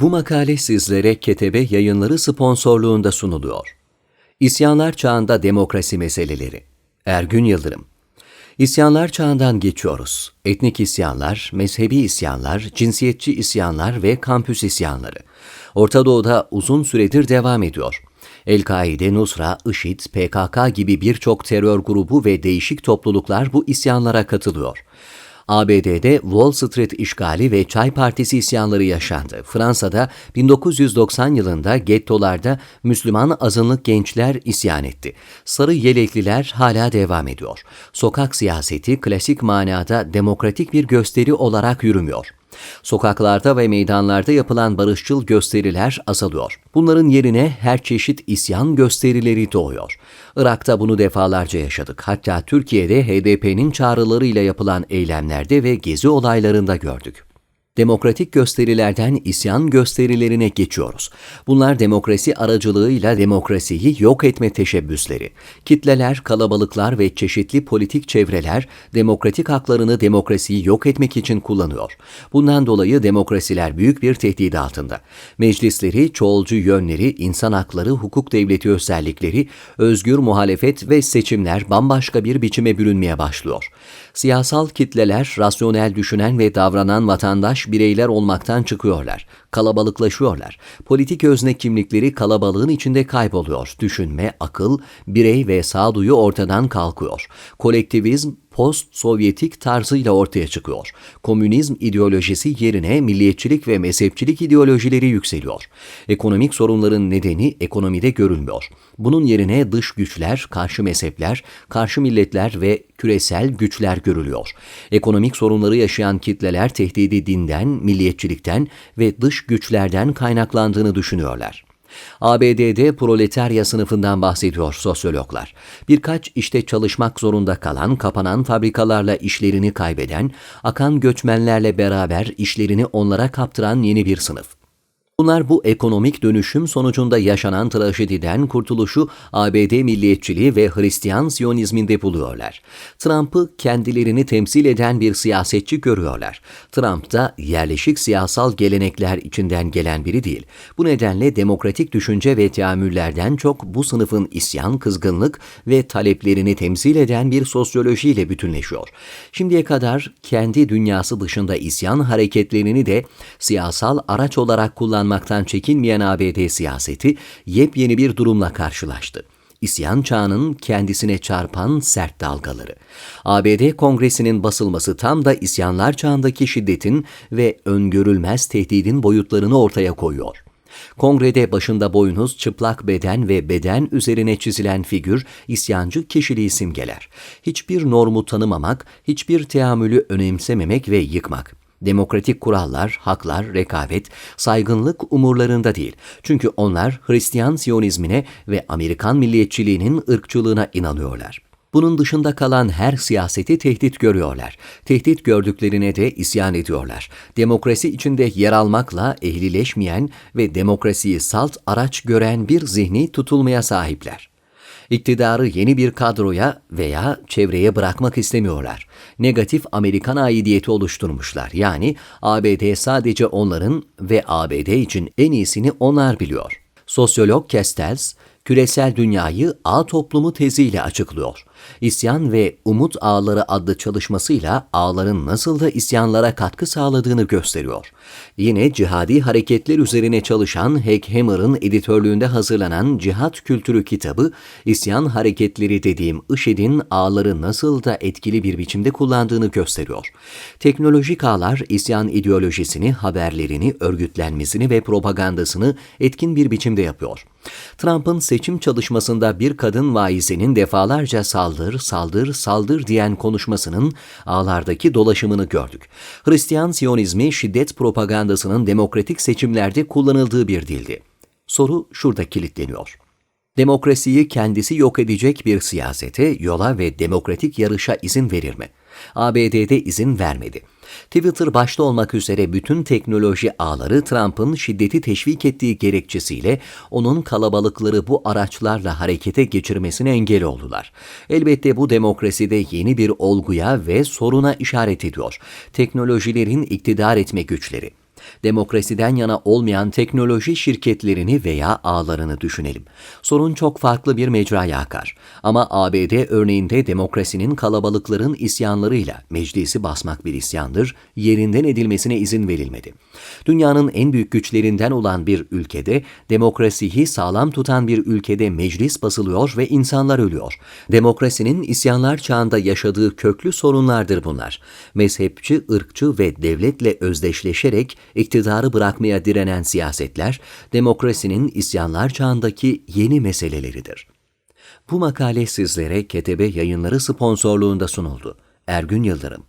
Bu makale sizlere Ketebe Yayınları sponsorluğunda sunuluyor. İsyanlar Çağında Demokrasi Meseleleri Ergün Yıldırım İsyanlar çağından geçiyoruz. Etnik isyanlar, mezhebi isyanlar, cinsiyetçi isyanlar ve kampüs isyanları. Orta Doğu'da uzun süredir devam ediyor. El-Kaide, Nusra, IŞİD, PKK gibi birçok terör grubu ve değişik topluluklar bu isyanlara katılıyor. ABD'de Wall Street işgali ve Çay Partisi isyanları yaşandı. Fransa'da 1990 yılında gettolarda Müslüman azınlık gençler isyan etti. Sarı yelekliler hala devam ediyor. Sokak siyaseti klasik manada demokratik bir gösteri olarak yürümüyor. Sokaklarda ve meydanlarda yapılan barışçıl gösteriler azalıyor. Bunların yerine her çeşit isyan gösterileri doğuyor. Irak'ta bunu defalarca yaşadık. Hatta Türkiye'de HDP'nin çağrılarıyla yapılan eylemlerde ve gezi olaylarında gördük demokratik gösterilerden isyan gösterilerine geçiyoruz. Bunlar demokrasi aracılığıyla demokrasiyi yok etme teşebbüsleri. Kitleler, kalabalıklar ve çeşitli politik çevreler demokratik haklarını demokrasiyi yok etmek için kullanıyor. Bundan dolayı demokrasiler büyük bir tehdit altında. Meclisleri, çoğulcu yönleri, insan hakları, hukuk devleti özellikleri, özgür muhalefet ve seçimler bambaşka bir biçime bürünmeye başlıyor. Siyasal kitleler, rasyonel düşünen ve davranan vatandaş bireyler olmaktan çıkıyorlar, kalabalıklaşıyorlar. Politik özne kimlikleri kalabalığın içinde kayboluyor. Düşünme, akıl, birey ve sağduyu ortadan kalkıyor. Kolektivizm, post-Sovyetik tarzıyla ortaya çıkıyor. Komünizm ideolojisi yerine milliyetçilik ve mezhepçilik ideolojileri yükseliyor. Ekonomik sorunların nedeni ekonomide görülmüyor. Bunun yerine dış güçler, karşı mezhepler, karşı milletler ve küresel güçler görülüyor. Ekonomik sorunları yaşayan kitleler tehdidi dinden, milliyetçilikten ve dış güçlerden kaynaklandığını düşünüyorlar. ABD'de proletarya sınıfından bahsediyor sosyologlar. Birkaç işte çalışmak zorunda kalan, kapanan fabrikalarla işlerini kaybeden, akan göçmenlerle beraber işlerini onlara kaptıran yeni bir sınıf. Bunlar bu ekonomik dönüşüm sonucunda yaşanan trajediden kurtuluşu ABD milliyetçiliği ve Hristiyan Siyonizminde buluyorlar. Trump'ı kendilerini temsil eden bir siyasetçi görüyorlar. Trump da yerleşik siyasal gelenekler içinden gelen biri değil. Bu nedenle demokratik düşünce ve teamüllerden çok bu sınıfın isyan, kızgınlık ve taleplerini temsil eden bir sosyolojiyle bütünleşiyor. Şimdiye kadar kendi dünyası dışında isyan hareketlerini de siyasal araç olarak kullanmaktadır kullanmaktan çekinmeyen ABD siyaseti yepyeni bir durumla karşılaştı. İsyan çağının kendisine çarpan sert dalgaları. ABD Kongresi'nin basılması tam da isyanlar çağındaki şiddetin ve öngörülmez tehdidin boyutlarını ortaya koyuyor. Kongrede başında boynuz, çıplak beden ve beden üzerine çizilen figür isyancı kişiliği simgeler. Hiçbir normu tanımamak, hiçbir teamülü önemsememek ve yıkmak. Demokratik kurallar, haklar, rekabet, saygınlık umurlarında değil. Çünkü onlar Hristiyan Siyonizmine ve Amerikan milliyetçiliğinin ırkçılığına inanıyorlar. Bunun dışında kalan her siyaseti tehdit görüyorlar. Tehdit gördüklerine de isyan ediyorlar. Demokrasi içinde yer almakla ehlileşmeyen ve demokrasiyi salt araç gören bir zihni tutulmaya sahipler. İktidarı yeni bir kadroya veya çevreye bırakmak istemiyorlar. Negatif Amerikan aidiyeti oluşturmuşlar. Yani ABD sadece onların ve ABD için en iyisini onlar biliyor. Sosyolog Castells, küresel dünyayı ağ toplumu teziyle açıklıyor. İsyan ve Umut Ağları adlı çalışmasıyla ağların nasıl da isyanlara katkı sağladığını gösteriyor. Yine cihadi hareketler üzerine çalışan Hank Hammer'ın editörlüğünde hazırlanan Cihat Kültürü kitabı, isyan hareketleri dediğim IŞİD'in ağları nasıl da etkili bir biçimde kullandığını gösteriyor. Teknolojik ağlar isyan ideolojisini, haberlerini, örgütlenmesini ve propagandasını etkin bir biçimde yapıyor. Trump'ın seçim çalışmasında bir kadın vaizenin defalarca saldır, saldır, saldır diyen konuşmasının ağlardaki dolaşımını gördük. Hristiyan Siyonizmi şiddet propagandasının demokratik seçimlerde kullanıldığı bir dildi. Soru şurada kilitleniyor. Demokrasiyi kendisi yok edecek bir siyasete, yola ve demokratik yarışa izin verir mi? ABD'de izin vermedi. Twitter başta olmak üzere bütün teknoloji ağları Trump'ın şiddeti teşvik ettiği gerekçesiyle onun kalabalıkları bu araçlarla harekete geçirmesine engel oldular. Elbette bu demokraside yeni bir olguya ve soruna işaret ediyor. Teknolojilerin iktidar etme güçleri. Demokrasiden yana olmayan teknoloji şirketlerini veya ağlarını düşünelim. Sorun çok farklı bir mecraya akar. Ama ABD örneğinde demokrasinin kalabalıkların isyanlarıyla meclisi basmak bir isyandır, yerinden edilmesine izin verilmedi. Dünyanın en büyük güçlerinden olan bir ülkede, demokrasiyi sağlam tutan bir ülkede meclis basılıyor ve insanlar ölüyor. Demokrasinin isyanlar çağında yaşadığı köklü sorunlardır bunlar. Mezhepçi, ırkçı ve devletle özdeşleşerek iktidarı bırakmaya direnen siyasetler, demokrasinin isyanlar çağındaki yeni meseleleridir. Bu makale sizlere Ketebe Yayınları sponsorluğunda sunuldu. Ergün Yıldırım